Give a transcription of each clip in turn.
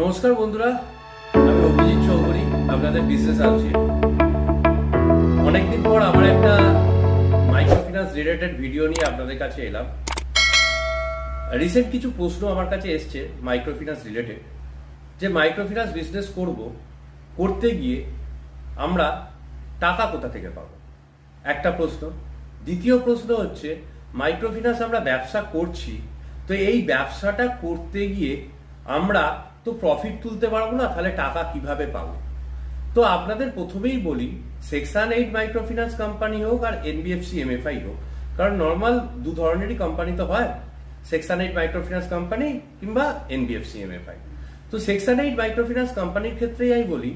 নমস্কার বন্ধুরা, আমি অভিজিৎ চৌধুরী, আপনাদের বিজনেস আছি অনেকদিন পর আমার একটা মাইক্রো ফিন্যান্স রিলেটেড ভিডিও নিয়ে আপনাদের কাছে এলাম। রিসেন্ট কিছু প্রশ্ন আমার কাছে এসছে মাইক্রো ফিন্যান্স রিলেটেড যে মাইক্রো ফিন্যান্স বিজনেস করব, করতে গিয়ে আমরা টাকা কোথা থেকে পাবো? একটা প্রশ্ন। দ্বিতীয় প্রশ্ন হচ্ছে মাইক্রো ফিন্যান্স আমরা ব্যবসা করছি, তো এই ব্যবসাটা করতে গিয়ে আমরা তো প্রফিট তুলতে পারব না, তাহলে টাকা কীভাবে পাবো? তো আপনাদের প্রথমেই বলি section eight micro finance company হোক আর এনবিএফসি এমএফআই হোক, কারণ নর্মাল দু ধরনেরই কোম্পানি তো হয়। Section eight micro finance company কিংবা এনবিএফসি এমএফআই তো সেকশন এইট মাইক্রো ফিন্যান্স কোম্পানির ক্ষেত্রেই আমি বলি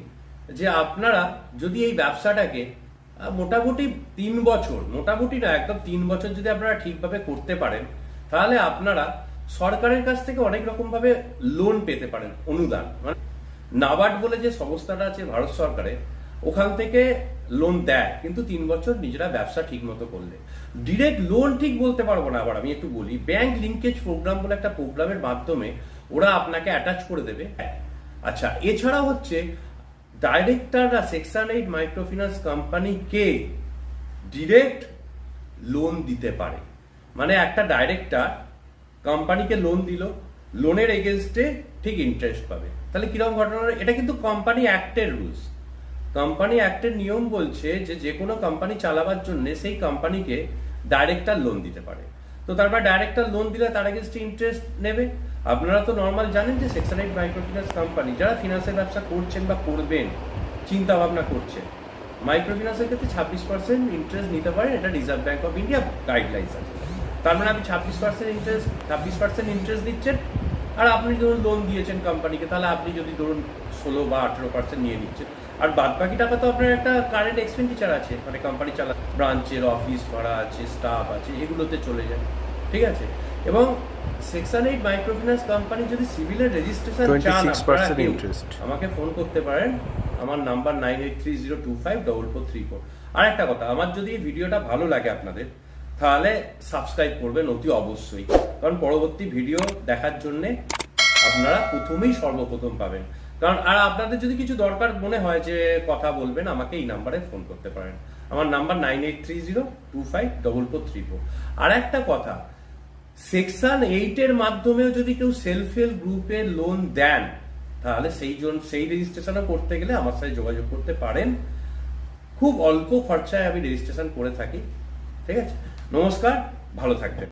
যে আপনারা যদি এই ব্যবসাটাকে মোটামুটি তিন বছর, মোটামুটি না, একদম তিন বছর যদি আপনারা ঠিকভাবে করতে পারেন, তাহলে আপনারা সরকারের কাছ থেকে অনেক রকম ভাবে লোন পেতে পারেন, অনুদান। মানে নাবার্ড বলে যে সংস্থাটা আছে ভারত সরকারের, ওখান থেকে লোন দেয়, কিন্তু তিন বছর নিজেরা ব্যবসা ঠিক মতো করলে। ডিরেক্ট লোন ঠিক বলতে পারব না আবার, আমি একটু বলি। ব্যাংক লিঙ্কেজ প্রোগ্রাম বলে একটা প্রোগ্রামের মাধ্যমে ওরা আপনাকে অ্যাটাচ করে দেবে। আচ্ছা এছাড়া হচ্ছে ডাইরেক্টররা সেকশন এইট মাইক্রোফিন্যান্স কোম্পানিকে ডিরেক্ট লোন দিতে পারে। মানে একটা ডাইরেক্টর কোম্পানিকে লোন দিল লোনের এগেনস্টে ঠিক ইন্টারেস্ট পাবে। তাহলে কীরকম ঘটনা? এটা কিন্তু কোম্পানি অ্যাক্টের রুলস কোম্পানি অ্যাক্টের নিয়ম বলছে যে যে কোনো কোম্পানি চালাবার জন্য সেই কোম্পানিকে ডাইরেক্টর লোন দিতে পারে। তো তারপর ডাইরেক্টর লোন দিলে তার এগেনস্টে ইন্টারেস্ট নেবে। আপনারা তো নর্মাল জানেন যে section eight micro microfinance company যারা ফিনান্সের ব্যবসা করছেন বা করবেন চিন্তা ভাবনা করছেন মাইক্রোফিন্যান্সের ক্ষেত্রে ছাব্বিশ পার্সেন্ট ইন্টারেস্ট নিতে পারেন। এটা Reserve Bank of India guidelines আছে। তার মানে আপনি ছাব্বিশ পার্সেন্ট ইন্টারেস্ট ছাব্বিশ পার্সেন্ট ইন্টারেস্ট দিচ্ছেন আর আপনি ধরুন লোন দিয়েছেন কোম্পানিকে তাহলে আপনি যদি ধরুন ষোলো বা আঠেরো পার্সেন্ট নিয়ে নিচ্ছেন। আর বাদ বাকি টাকা তো আপনার একটা কারেন্ট এক্সপেন্ডিচার আছে মানে কোম্পানি চালা ব্রাঞ্চের অফিস ভাড়া আছে স্টাফ আছে এগুলোতে চলে যায়। ঠিক আছে? এবং সেকশন এইট মাইক্রোফিন্যান্স কোম্পানি যদি সিভিলের রেজিস্ট্রেশন চান 26% আপনারা কেউ, interest। আমাকে ফোন করতে পারেন আমার number nine eight three zero two five double four three four আর একটা কথা আমার যদি এই ভিডিওটা ভালো লাগে আপনাদের তাহলে সাবস্ক্রাইব করবেন অতি অবশ্যই। কারণ পরবর্তী ভিডিও দেখার জন্য আপনারা প্রথমেই সর্বপ্রথম পাবেন। কারণ আর আপনাদের যদি কিছু দরকার মনে হয় যে কথা বলবেন, আমাকে এই নাম্বারে ফোন করতে পারেন। আমার number nine eight three zero two five double four three four আর একটা কথা সেকশন এইটের মাধ্যমেও যদি কেউ সেলফ হেল্প গ্রুপে লোন দেন, তাহলে সেই জন্য সেই রেজিস্ট্রেশনও করতে গেলে আমার সাথে যোগাযোগ করতে পারেন। খুব অল্প খরচায় আমি রেজিস্ট্রেশন করে থাকি, ঠিক আছে? নমস্কার ভালো থাকবেন।